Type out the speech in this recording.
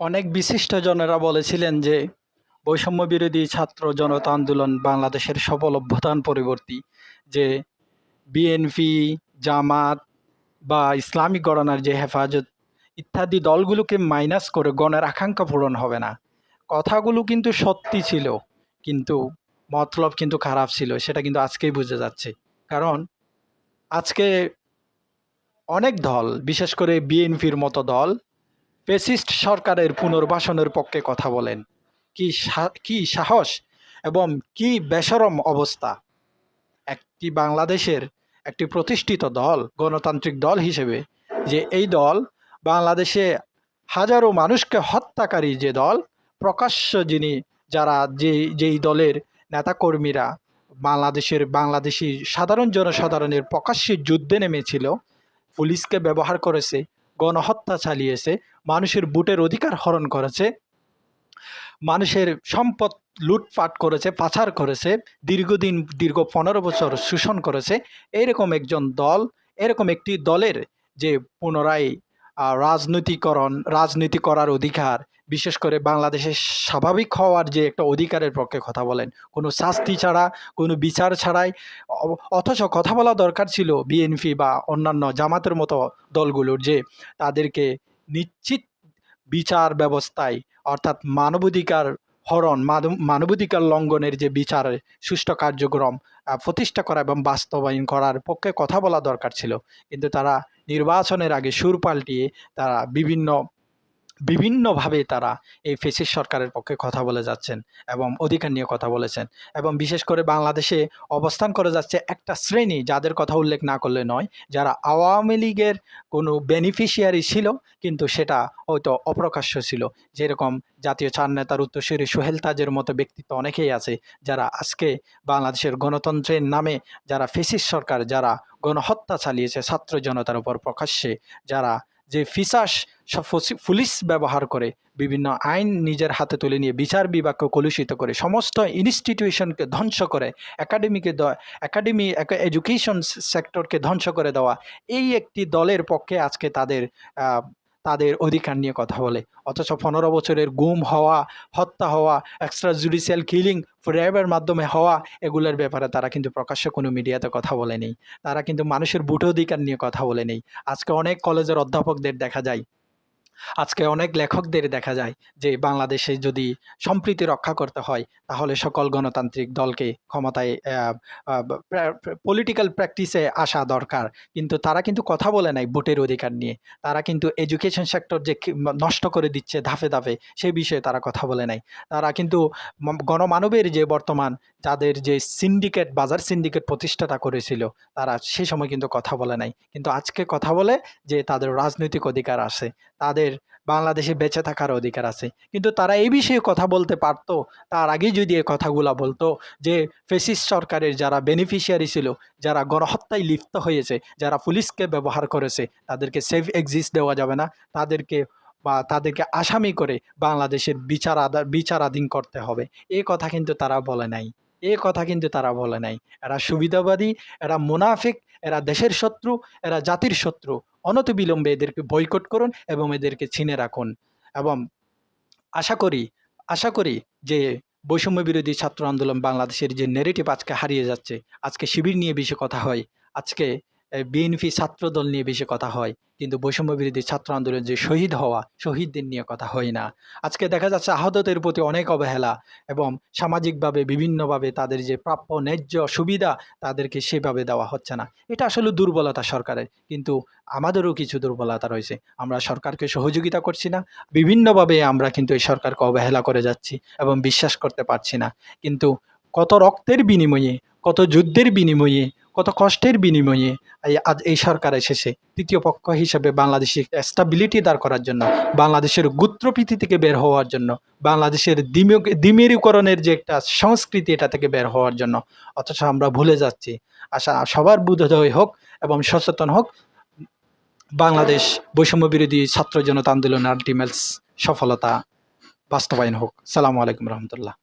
অনেক বিশিষ্টজনেরা বলেছিলেন যে, বৈষম্য বিরোধী ছাত্র জনতা আন্দোলন বাংলাদেশের সফল অভ্যুত্থান পরবর্তী, যে বিএনপি, জামাত বা ইসলামিক গণনার যে হেফাজত ইত্যাদি দলগুলোকে মাইনাস করে গণের আকাঙ্ক্ষা পূরণ হবে না। কথাগুলো কিন্তু সত্যি ছিল, কিন্তু মতলব কিন্তু খারাপ ছিল, সেটা কিন্তু আজকেই বুঝে যাচ্ছে। কারণ আজকে অনেক দল, বিশেষ করে বিএনপির মতো দল ফেসিস্ট সরকারের পুনর্বাসনের পক্ষে কথা বলেন। কি কি সাহস এবং কি বেসরম অবস্থা? একটি বাংলাদেশের একটি প্রতিষ্ঠিত দল, গণতান্ত্রিক দল হিসেবে যে এই দল বাংলাদেশে হাজারো মানুষকে হত্যাকারী যে দল, প্রকাশ্য যিনি যারা যে, যেই দলের নেতাকর্মীরা বাংলাদেশের, বাংলাদেশি সাধারণ জনসাধারণের প্রকাশ্যে যুদ্ধে নেমেছিল, পুলিশকে ব্যবহার করেছে গণহত্যা চালিয়েছে, মানুষের বুটের অধিকার হরণ করেছে, মানুষের সম্পদ লুটপাট করেছে, পাচার করেছে, দীর্ঘদিন, দীর্ঘ পনেরো বছর শোষণ করেছে, এরকম একজন দল, এরকম একটি দলের যে পুনরায় রাজনৈতিকরণ, রাজনীতি করার অধিকার বিশেষ করে বাংলাদেশের স্বাভাবিক হওয়ার যে একটা অধিকারের পক্ষে কথা বলেন, কোনো শাস্তি ছাড়া, কোনো বিচার ছাড়াই অথচ কথা বলা দরকার ছিল বিএনপি বা অন্যান্য জামাতের মতো দলগুলোর যে তাদেরকে নিশ্চিত বিচার ব্যবস্থায়, অর্থাৎ মানবাধিকার হরণ, মানব- মানবাধিকার লঙ্ঘনের যে বিচার সুষ্ঠু কার্যক্রম প্রতিষ্ঠা করা এবং বাস্তবায়ন করার পক্ষে কথা বলা দরকার ছিল। কিন্তু তারা নির্বাচনের আগে সুর পাল্টিয়ে তারা বিভিন্ন বিভিন্নভাবে তারা এই ফেসিস সরকারের পক্ষে কথা বলে যাচ্ছেন এবং অধিকার নিয়ে কথা বলেছেন এবং বিশেষ করে বাংলাদেশে অবস্থান করে যাচ্ছে একটা শ্রেণি যাদের কথা উল্লেখ না করলে নয়, যারা আওয়ামী লীগের কোনো বেনিফিশিয়ারি ছিল কিন্তু সেটা হয়তো অপ্রকাশ্য ছিল। যেরকম জাতীয় চার নেতার উত্তরসূরি সোহেল তাজের মতো ব্যক্তিত্ব অনেকেই আছে যারা আজকে বাংলাদেশের গণতন্ত্রের নামে যারা ফেসিস সরকার, যারা গণহত্যা চালিয়েছে ছাত্র জনতার উপর প্রকাশ্যে, যারা যে ফিসাস পুলিশ ব্যবহার করে, বিভিন্ন আইন নিজের হাতে তুলে নিয়ে বিচার বিভাগকে কলুষিত করে, সমস্ত ইনস্টিটিউশনকে ধ্বংস করে, একাডেমিকে একাডেমি এডুকেশন সেক্টরকে ধ্বংস করে দেওয়া, এই একটি দলের পক্ষে আজকে তাদের তাদের অধিকার নিয়ে কথা বলে। অথচ পনেরো বছরের গুম হওয়া, হত্যা হওয়া এক্সট্রা জুডিশিয়াল কিলিং র্যাবের মাধ্যমে হওয়া, এগুলোর ব্যাপারে তারা কিন্তু প্রকাশ্য কোনো মিডিয়াতে কথা বলেনি। তারা কিন্তু মানুষের বুট অধিকার নিয়ে কথা বলে নেই আজকে অনেক কলেজের অধ্যাপকদের দেখা যায় আজকে অনেক লেখকদের দেখা যায় যে বাংলাদেশে যদি সম্প্রীতি রক্ষা করতে হয়, তাহলে সকল গণতান্ত্রিক দলকে ক্ষমতায় পলিটিক্যাল প্র্যাকটিসে আসা দরকার। কিন্তু তারা কিন্তু কথা বলে নাই ভোটের অধিকার নিয়ে। তারা কিন্তু এডুকেশন সেক্টর যে নষ্ট করে দিচ্ছে ধাপে ধাপে, সে বিষয়ে তারা কথা বলে নাই। তারা কিন্তু গণমানবের যে বর্তমান যাদের যে সিন্ডিকেট বাজার সিন্ডিকেট প্রতিষ্ঠাটা করেছিল, তারা সে সময় কিন্তু কথা বলে নাই। কিন্তু আজকে কথা বলে যে তাদের রাজনৈতিক অধিকার আছে। তাদের বাংলাদেশে বেঁচে থাকার অধিকার আছে। কিন্তু তারা এই বিষয়ে কথা বলতে পারতো, তার আগে যদি এই কথাগুলা বলতো যে ফেসিস সরকারের যারা বেনিফিশিয়ারি ছিল, যারা গণহত্যায় লিপ্ত হয়েছে, যারা পুলিশকে ব্যবহার করেছে, তাদেরকে সেফ এক্সিস্ট দেওয়া যাবে না। তাদেরকে বা তাদেরকে আসামি করে বাংলাদেশের বিচার আদা, বিচারাধীন করতে হবে। এই কথা কিন্তু তারা বলে নাই। এ কথা কিন্তু তারা বলে নাই। এরা সুবিধাবাদী, এরা মুনাফিক, এরা দেশের শত্রু, এরা জাতির শত্রু। অনতিবিলম্বে এদেরকে বয়কট করুন এবং এদেরকে ছিনে রাখুন। এবং আশা করি আশা করি যে বৈষম্য বিরোধী ছাত্র আন্দোলন বাংলাদেশের যে নেগেটিভ আজকে হারিয়ে যাচ্ছে, আজকে শিবির নিয়ে বেশি কথা হয়। আজকে বিএনপি ছাত্র দল নিয়ে বেশি কথা হয়, কিন্তু বৈষম্য বিরোধী ছাত্র আন্দোলন যে শহীদ হওয়া, শহীদদের নিয়ে কথা হয় না। আজকে দেখা যাচ্ছে আহতদের প্রতি অনেক অবহেলা এবং সামাজিকভাবে বিভিন্নভাবে তাদের যে প্রাপ্য ন্যায্য সুবিধা, তাদেরকে সেভাবে দেওয়া হচ্ছে না। এটা আসলে দুর্বলতা সরকারের, কিন্তু আমাদেরও কিছু দুর্বলতা রয়েছে। আমরা সরকারকে সহযোগিতা করছি না, বিভিন্নভাবে আমরা কিন্তু এই সরকারকে অবহেলা করে যাচ্ছি এবং বিশ্বাস করতে পারছি না। কিন্তু কত রক্তের বিনিময়ে, কত যুদ্ধের বিনিময়ে কত কষ্টের বিনিময়ে আজ এই সরকার এসেছে। তৃতীয় পক্ষ হিসেবে বাংলাদেশের স্টাবিলিটি দাঁড় করার জন্য, বাংলাদেশের গুত্রপ্রীতি থেকে বের হওয়ার জন্য, বাংলাদেশের দ্বিমেরুকরণের যে একটা সংস্কৃতি এটা থেকে বের হওয়ার জন্য। অথচ আমরা ভুলে যাচ্ছি। আশা, সবার বোধোদয় হোক এবং সচেতন হোক, বাংলাদেশ বৈষম্য বিরোধী ছাত্র জনতা আন্দোলন আলটিমেটস সফলতা বাস্তবায়ন হোক। সালামু আলাইকুম রহমতুল্লাহ।